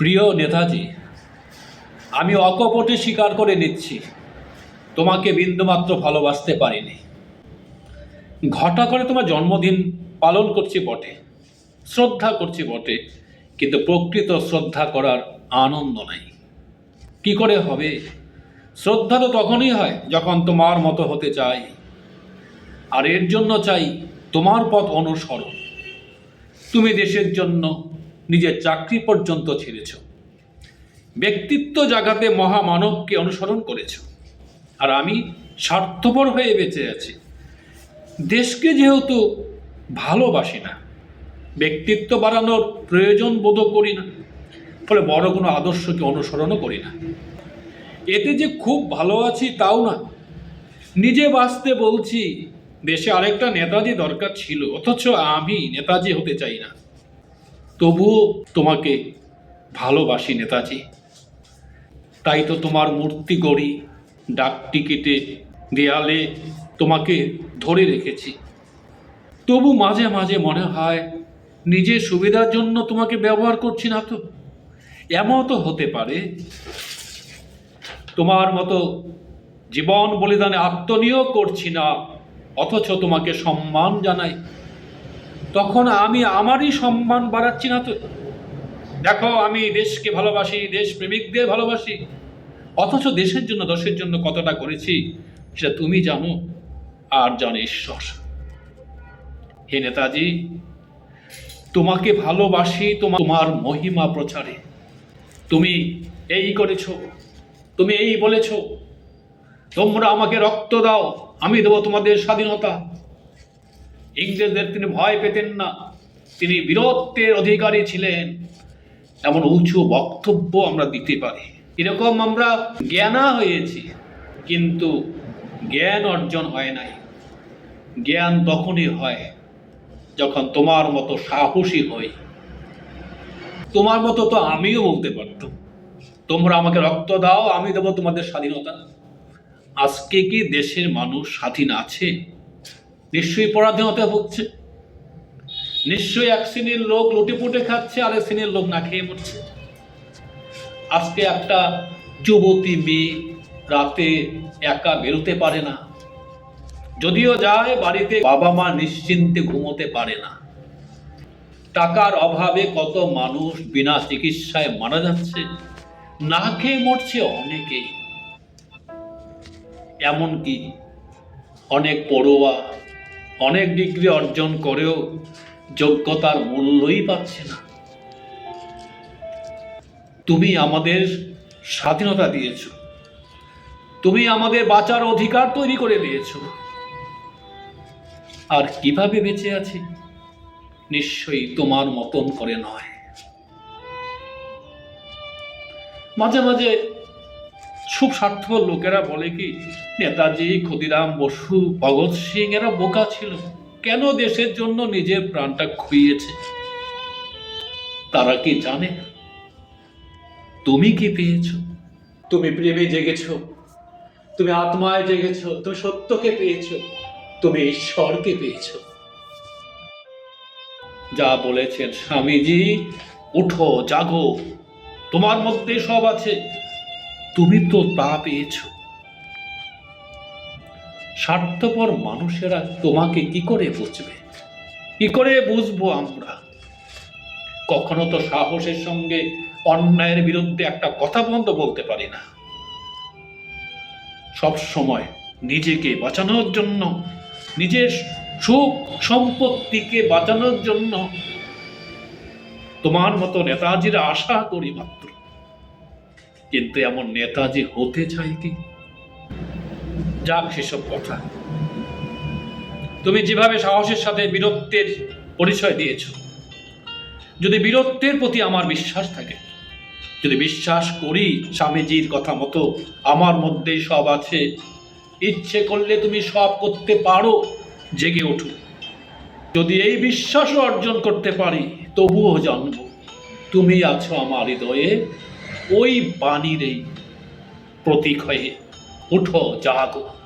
প্রিয় নেতাজি, আমি অকপটে স্বীকার করে নিচ্ছি, তোমাকে বিন্দুমাত্র ভালোবাসতে পারিনি। ঘটা করে তোমার জন্মদিন পালন করছি বটে, শ্রদ্ধা করছি বটে, কিন্তু প্রকৃত শ্রদ্ধা করার আনন্দ নাই। কি করে হবে? শ্রদ্ধা তো তখনই হয় যখন তোমার মতো হতে চাই, আর এর জন্য চাই তোমার পথ অনুসরণ। তুমি দেশের জন্য নিজের চাকরি পর্যন্ত ছেড়েছ। ব্যক্তিত্ব জাগাতে মহামানবকে অনুসরণ করেছ। আর আমি স্বার্থপর হয়ে বেঁচে আছি। দেশকে যেহেতু ভালোবাসি না, ব্যক্তিত্ব বাড়ানোর প্রয়োজন বোধ করি না, ফলে বড় কোনো আদর্শকে অনুসরণও করি না। এতে যে খুব ভালো আছি তাও না। নিজে বাঁচতে বলছি, দেশে আরেকটা নেতাজি দরকার ছিল, অথচ আমি নেতাজি হতে চাই না। তবুও তোমাকে ভালোবাসি নেতাজি। তাই তো তোমার মূর্তি গড়ি, ডাক টিকিটে, দেয়ালে তোমাকে ধরে রেখেছি। তবু মাঝে মাঝে মনে হয়, নিজের সুবিধার জন্য তোমাকে ব্যবহার করছি না তো। এমন তো হতে পারে, তোমার মতো জীবন বলিদানে আত্মনিয়োগ করছি না, অথচ তোমাকে সম্মান জানাই। তখন আমি আমারই সম্মান বাড়াচ্ছি না তো। দেখো, আমি দেশকে ভালোবাসি দেশ প্রেমিকদের ভালোবাসি। অথচ দেশের জন্য দেশের জন্য কতটা করেছি, সেটা তুমি জানো আর জানে ঈশ্বর। হে নেতাজি, তোমাকে ভালোবাসি তোমার মহিমা প্রচারে। তুমি এই করেছ, তুমি এই বলেছ, তোমরা আমাকে রক্ত দাও, আমি দেবো তোমাদের স্বাধীনতা। ইংরেজদের তিনি ভয় পেতেন না। তিনি বীরত্বের অধিকারী ছিলেন। এমন উঁচু বক্তব্য আমরা দিতে পারি। এরকম আমরা জ্ঞানা হয়েছি, কিন্তু জ্ঞান অর্জন হয় নাই। জ্ঞান তখনই হয় যখন তোমার মতো সাহসী হই। তোমার মতো তো আমিও বলতে পারতাম তোমরা আমাকে রক্ত দাও, আমি দেবো তোমাদের স্বাধীনতা। আজকে কি দেশের মানুষ স্বাধীন আছে? নিশ্চয়ই পরাধীনতা ভুগছে। নিশ্চয়ই এক শ্রেণির লোক লুটে পুটে খাচ্ছে আর এক শ্রেণির লোক না খেয়ে মরছে। আজকে একটা যুবতী মেয়ে রাতে একা বেরোতে পারে না। যদিও যায় বাড়িতে, বাবা মা নিশ্চিন্তে ঘুমোতে পারে না। টাকার অভাবে কত মানুষ বিনা চিকিৎসায় মারা যাচ্ছে, না খেয়ে মরছে অনেকেই। এমনকি অনেক পড়ুয়া অনেক ডিগ্রি অর্জন করেও যোগ্যতার মূল্যই পাচ্ছে না। তুমি আমাদের স্বাধীনতা দিয়েছ। তুমি আমাদের বাঁচার অধিকার তৈরি করে দিয়েছ। আর কীভাবে বেঁচে আছি? নিশ্চয়ই তোমার মতন করে নয়। মাঝে মাঝে খুব স্বার্থপর লোকেরা বলে কি, নেতাজি, ক্ষুদিরাম, বসু, ভগৎ সিং এরা বোকা ছিল। কেন দেশের জন্য নিজের প্রাণটা খুইয়েছে? তারা কি জানে? তুমি কি পেয়েছ? তুমি প্রেমে জেগেছ। তুমি আত্মায় জেগেছ। তুমি সত্যকে পেয়েছ। তুমি ঈশ্বরকে পেয়েছ। যা বলেছেন স্বামীজি, উঠো, জাগো। তোমার মধ্যে সব আছে। তুমি তো তা পেয়েছ। স্বার্থপর মানুষেরা তোমাকে কি করে বুঝবে? কি করে বুঝব আমরা? কখনো তো সাহসের সঙ্গে অন্যায়ের বিরুদ্ধে একটা কথা বন্ধ বলতে পারি না। সব সময় নিজেকে বাঁচানোর জন্য, নিজের সুখ সম্পত্তিকে বাঁচানোর জন্য তোমার মতো নেতাজিরা আশা করি মাত্র। কিন্তু এমন নেতাজি হতে চাই কি যাক সেসব কথা। তুমি যেভাবে সাহসের সাথে বীরত্বের পরিচয় দিয়েছ, যদি বীরত্বের প্রতি আমার বিশ্বাস থাকে, যদি বিশ্বাস করি স্বামীজির কথা মতো, আমার মধ্যে সব আছে। ইচ্ছে করলে তুমি সব করতে পারো, জেগে ওঠো। যদি এই বিশ্বাসও অর্জন করতে পারি, তবুও জানব, তুমি আছো আমার হৃদয়ে ওই বাণীরই প্রতীক হয়ে উঠো জাগো।